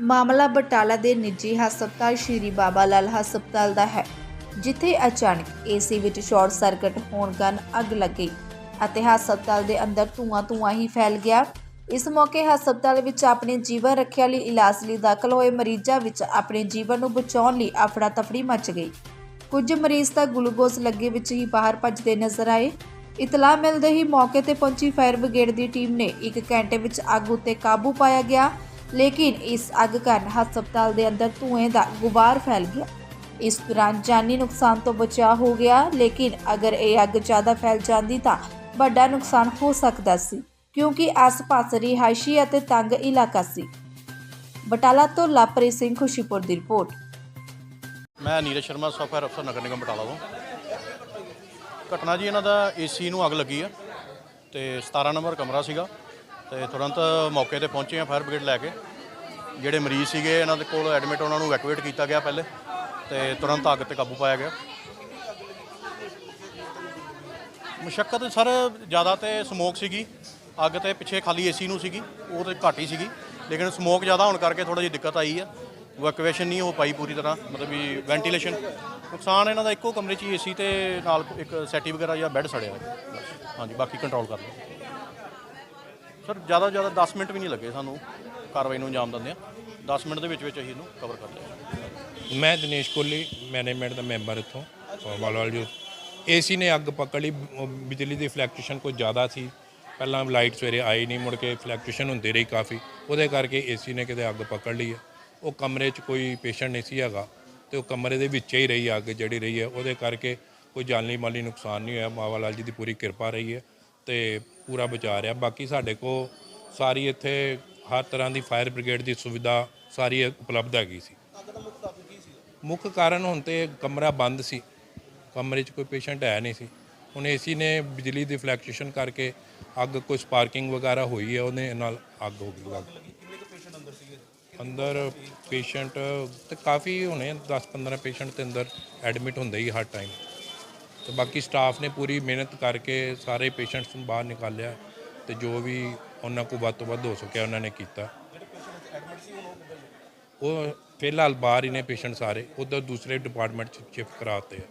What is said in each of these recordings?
ਮਾਮਲਾ ਬਟਾਲਾ ਦੇ ਨਿੱਜੀ ਹਸਪਤਾਲ ਸ਼੍ਰੀ ਬਾਬਾ ਲਾਲ ਹਸਪਤਾਲ ਦਾ ਹੈ, ਜਿੱਥੇ ਅਚਾਨਕ ਏਸੀ ਵਿੱਚ ਸ਼ਾਰਟ ਸਰਕਟ ਹੋਣ ਕਾਰਨ ਅੱਗ ਲੱਗ ਗਈ ਅਤੇ ਹਸਪਤਾਲ ਦੇ ਅੰਦਰ ਧੂਆਂ ਧੂਆਂ ਹੀ ਫੈਲ ਗਿਆ। ਇਸ ਮੌਕੇ ਹਸਪਤਾਲ ਵਿੱਚ ਆਪਣੇ ਜੀਵਨ ਰੱਖਿਆ ਲਈ ਇਲਾਜ ਲਈ ਦਾਖਲ ਹੋਏ ਮਰੀਜ਼ਾਂ ਵਿੱਚ ਆਪਣੇ ਜੀਵਨ ਨੂੰ ਬਚਾਉਣ ਲਈ ਅਫੜਾ ਤਫੜੀ ਮਚ ਗਈ। ਕੁਝ ਮਰੀਜ਼ ਤਾਂ ਗਲੂਕੋਜ਼ ਲੱਗੇ ਵਿੱਚ ਹੀ ਬਾਹਰ ਭੱਜਦੇ ਨਜ਼ਰ ਆਏ। ਇਤਲਾਹ ਮਿਲਦੇ ਹੀ ਮੌਕੇ ਤੇ ਪਹੁੰਚੀ ਫਾਇਰ ਬ੍ਰਿਗੇਡ ਦੀ ਟੀਮ ਨੇ 1 ਘੰਟੇ ਵਿੱਚ ਅੱਗ ਉੱਤੇ ਕਾਬੂ ਪਾਇਆ ਗਿਆ ਲੇਕਿਨ ਇਸ ਅੱਗ ਕਾਰਨ ਹਸਪਤਾਲ ਦੇ ਅੰਦਰ ਧੂਏ ਦਾ ਗੁਬਾਰ ਫੈਲ ਗਿਆ। ਇਸ ਦੌਰਾਨ ਜਾਨੀ ਨੁਕਸਾਨ ਤੋਂ ਬਚਾਅ ਹੋ ਗਿਆ, ਲੇਕਿਨ ਅਗਰ ਇਹ ਅੱਗ ਜ਼ਿਆਦਾ ਫੈਲ ਜਾਂਦੀ ਤਾਂ ਵੱਡਾ ਨੁਕਸਾਨ ਹੋ ਸਕਦਾ ਸੀ, ਕਿਉਂਕਿ ਆਸ-ਪਾਸ ਰਿਹਾਇਸ਼ੀ ਅਤੇ ਤੰਗ ਇਲਾਕਾ ਸੀ। ਬਟਾਲਾ ਤੋਂ ਲਾਪਰੀ ਸਿੰਘ, ਖੁਸ਼ੀਪੁਰ ਦੀ ਰਿਪੋਰਟ। ਮੈਂ ਨੀਰਜ ਸ਼ਰਮਾ ਸੌਫਟਵੇਅਰ ਅਫਸਰ ਨਗਰ ਨਿਗਮ ਬਟਾਲਾ ਤੋਂ। ਘਟਨਾ ਜੀ, ਇਹਨਾਂ ਦਾ ਏਸੀ ਨੂੰ ਅੱਗ ਲੱਗੀ ਆ, ਤੇ 17 ਨੰਬਰ ਕਮਰਾ ਸੀਗਾ। ਤੇ ਤੁਰੰਤ ਮੌਕੇ ਤੇ ਪਹੁੰਚੇ ਆ ਫਾਇਰ ਬ੍ਰਿਗੇਡ ਲੈ ਕੇ। ਜਿਹੜੇ ਮਰੀਜ਼ ਸੀਗੇ, ਇਹਨਾਂ ਦੇ ਕੋਲ ਐਡਮਿਟ ਉਹਨਾਂ ਨੂੰ ਇਵੈਕੂਏਟ ਕੀਤਾ ਗਿਆ ਪਹਿਲੇ ਤੇ ਤੁਰੰਤ ਅੱਗ ਤੇ ਕਾਬੂ ਪਾਇਆ ਗਿਆ। ਮੁਸ਼ਕਲ ਸਰ, ਜ਼ਿਆਦਾ ਤੇ ਸਮੋਕ ਸੀਗੀ, ਅੱਗ ਤੇ ਪਿੱਛੇ ਖਾਲੀ ਏਸੀ ਨੂੰ ਸੀਗੀ, ਉਹ ਤੇ ਘੱਟ ਹੀ ਸੀਗੀ। ਲੇਕਿਨ ਸਮੋਕ ਜ਼ਿਆਦਾ ਹੋਣ ਕਰਕੇ ਥੋੜਾ ਜਿਹੀ ਦਿੱਕਤ ਆਈ ਆ। ਵੈਕੂਏਸ਼ਨ ਨਹੀਂ ਹੋ ਪਾਈ ਪੂਰੀ ਤਰ੍ਹਾਂ, ਮਤਲਬ ਵੀ ਵੈਂਟੀਲੇਸ਼ਨ ਨੁਕਸਾਨ ਇਹਨਾਂ ਦਾ ਇੱਕੋ ਕਮਰੇ 'ਚ ਹੀ ਏਸੀ ਤੇ ਨਾਲ ਇੱਕ ਸੈਟੀ ਵਗੈਰਾ ਜਾਂ ਬੈੱਡ ਸੜਿਆ। ਹੋਇਆ। ਹਾਂਜੀ, ਬਾਕੀ ਕੰਟਰੋਲ ਕਰ ਲਓ। ਸਰ, ਜ਼ਿਆਦਾ ਤੋਂ ਜ਼ਿਆਦਾ 10 ਮਿੰਟ ਵੀ ਨਹੀਂ ਲੱਗੇ ਸਾਨੂੰ ਕਾਰਵਾਈ ਨੂੰ ਅੰਜਾਮ ਦਿੰਦੇ ਆ 10 ਮਿੰਟ ਦੇ ਵਿੱਚ ਵਿੱਚ ਅਸੀਂ ਇਹਨੂੰ ਕਵਰ ਕਰ ਲਿਆ। ਮੈਂ ਦਿਨੇਸ਼ ਕੋਹਲੀ ਮੈਨੇਜਮੈਂਟ ਦਾ ਮੈਂਬਰ ਇੱਥੋਂ ਵਾਲਵਾਲ ਜੋ। ਏਸੀ ਨੇ ਅੱਗ ਪਕੜ ਲਈ ਬਿਜਲੀ ਦੀ ਫਲੈਕਚੁਏਸ਼ਨ ਕੁਝ ਜ਼ਿਆਦਾ ਸੀ। ਪਹਿਲਾਂ ਲਾਈਟ ਸਵੇਰੇ ਆਈ ਨਹੀਂ, ਮੁੜ ਕੇ ਫਲੈਕਚੁਏਸ਼ਨ ਹੁੰਦੀ ਰਹੀ ਕਾਫੀ। ਉਹਦੇ ਕਰਕੇ ਏਸੀ ਨੇ ਕਿਤੇ ਅੱਗ ਪਕੜ ਲਈ ਹੈ। ਉਹ ਕਮਰੇ 'ਚ ਕੋਈ ਪੇਸ਼ੈਂਟ ਨਹੀਂ ਸੀ ਹੈਗਾ ਤੇ ਉਹ ਕਮਰੇ ਦੇ ਵਿੱਚ ਹੀ ਰਹੀ ਅੱਗ ਜਿਹੜੀ ਰਹੀ ਹੈ। ਉਹਦੇ ਕਰਕੇ ਕੋਈ ਜਾਨੀ ਮਾਲੀ ਨੁਕਸਾਨ ਨਹੀਂ ਹੋਇਆ। ਮਾਵਾ ਲਾਲ ਜੀ ਦੀ ਪੂਰੀ ਕਿਰਪਾ ਰਹੀ ਹੈ। ਤੇ ਪੂਰਾ ਬਚਾ ਰਿਹਾ। ਬਾਕੀ ਸਾਡੇ ਕੋ ਸਾਰੀ ਇੱਥੇ ਹਰ ਤਰ੍ਹਾਂ ਦੀ ਫਾਇਰ ਬ੍ਰਿਗੇਡ ਦੀ ਸੁਵਿਧਾ ਸਾਰੀ ਉਪਲਬਧ ਹੈਗੀ ਸੀ। ਮੁੱਖ ਕਾਰਨ ਹੁਣ ਤੇ ਕਮਰਾ ਬੰਦ ਸੀ। ਕਮਰੇ 'ਚ ਕੋਈ ਪੇਸ਼ੈਂਟ ਹੈ ਨਹੀਂ ਸੀ। ਹੁਣ ਏਸੀ ਨੇ ਬਿਜਲੀ ਦੀ ਫਲੈਕਚੁਏਸ਼ਨ ਕਰਕੇ ਅੱਗ ਕੋਈ ਸਪਾਰਕਿੰਗ ਵਗੈਰਾ ਹੋਈ ਹੈ ਉਹਦੇ ਨਾਲ ਅੱਗ ਹੋ ਗਈ। ਅੱਗ ਅੰਦਰ ਪੇਸ਼ੈਂਟ ਤੇ ਕਾਫੀ ਹੋਣੇ 10-15 ਪੇਸ਼ੈਂਟ ਤੇ ਅੰਦਰ ਐਡਮਿਟ ਹੁੰਦੇ ਹੀ ਹਰ ਟਾਈਮ। ਤੇ ਬਾਕੀ ਸਟਾਫ ਨੇ ਪੂਰੀ ਮਿਹਨਤ ਕਰਕੇ ਸਾਰੇ ਪੇਸ਼ੈਂਟਸ ਨੂੰ ਬਾਹਰ ਨਿਕਾਲਿਆ ਤੇ ਜੋ ਵੀ ਉਹਨਾਂ ਕੋਲ ਵੱਧ ਤੋਂ ਵੱਧ ਹੋ ਸਕਿਆ ਉਹਨਾਂ ਨੇ ਕੀਤਾ। ਉਹ ਫਿਲਹਾਲ ਬਾਹਰ ਹੀ ਨੇ ਪੇਸ਼ੈਂਟ ਸਾਰੇ। ਉਧਰ ਦੂਸਰੇ ਡਿਪਾਰਟਮੈਂਟ ਚ ਸ਼ਿਫਟ ਕਰਾਤੇ ਆ।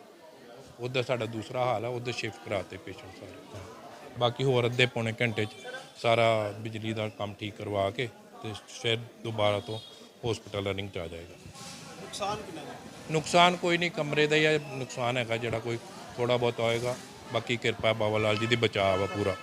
ਉਧਰ ਸਾਡਾ ਦੂਸਰਾ ਹਾਲ ਆ, ਉਧਰ ਸ਼ਿਫਟ ਕਰਾਤੇ ਪੇਸ਼ੈਂਟ ਸਾਰੇ। ਬਾਕੀ ਹੋਰ ਅੱਧੇ ਪੌਣੇ ਘੰਟੇ ਚ ਸਾਰਾ ਬਿਜਲੀ ਦਾ ਕੰਮ ਠੀਕ ਕਰਵਾ ਕੇ ਤੇ ਫਿਰ ਦੁਬਾਰਾ ਤੋਂ ਹਸਪੀਟਲ ਰਨਿੰਗ ਚ ਆ ਜਾਏਗਾ। ਨੁਕਸਾਨ ਕਿੰਨਾ ਨੁਕਸਾਨ ਕੋਈ ਨਹੀਂ ਕਮਰੇ ਦਾ ਹੀ ਆ, ਨੁਕਸਾਨ ਹੈਗਾ ਜਿਹੜਾ ਕੋਈ ਥੋੜਾ ਬਹੁਤ ਹੋਏਗਾ। ਬਾਕੀ ਕਿਰਪਾ ਬਾਬਾ ਲਾਲ ਜੀ ਦੀ ਬਚਾਅ ਵਾ ਪੂਰਾ।